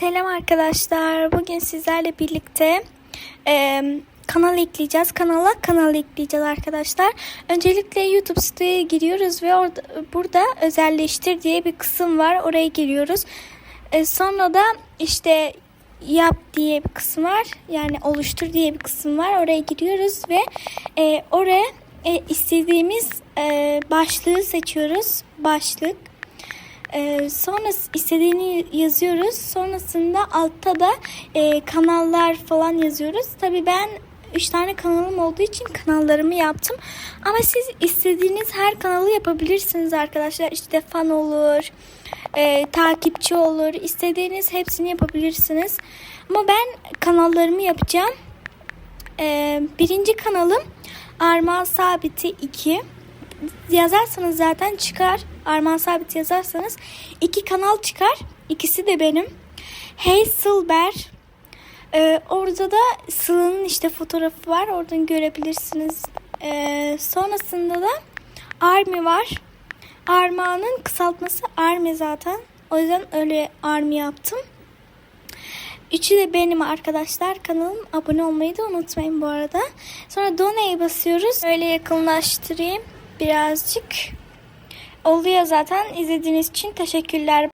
Selam arkadaşlar. Bugün sizlerle birlikte e, kanal ekleyeceğiz. Kanala kanal ekleyeceğiz arkadaşlar. Öncelikle YouTube siteye giriyoruz ve orada burada özelleştir diye bir kısım var. Oraya giriyoruz. E, sonra da işte yap diye bir kısım var. Yani oluştur diye bir kısım var. Oraya giriyoruz ve e, oraya e, istediğimiz e, başlığı seçiyoruz. Başlık. Ee, sonra istediğini yazıyoruz. Sonrasında altta da e, kanallar falan yazıyoruz. Tabii ben 3 tane kanalım olduğu için kanallarımı yaptım. Ama siz istediğiniz her kanalı yapabilirsiniz arkadaşlar. İşte fan olur, e, takipçi olur. İstediğiniz hepsini yapabilirsiniz. Ama ben kanallarımı yapacağım. Ee, birinci kanalım Armağan Sabiti 2 yazarsanız zaten çıkar. Arman Sabit yazarsanız iki kanal çıkar. İkisi de benim. Hey Silber. Ee, orada da Sıla'nın işte fotoğrafı var. Oradan görebilirsiniz. Ee, sonrasında da Army var. Armağan'ın kısaltması Army zaten. O yüzden öyle Army yaptım. Üçü de benim arkadaşlar. Kanalım abone olmayı da unutmayın bu arada. Sonra Done'ye basıyoruz. Öyle yakınlaştırayım birazcık. Oluyor zaten. İzlediğiniz için teşekkürler.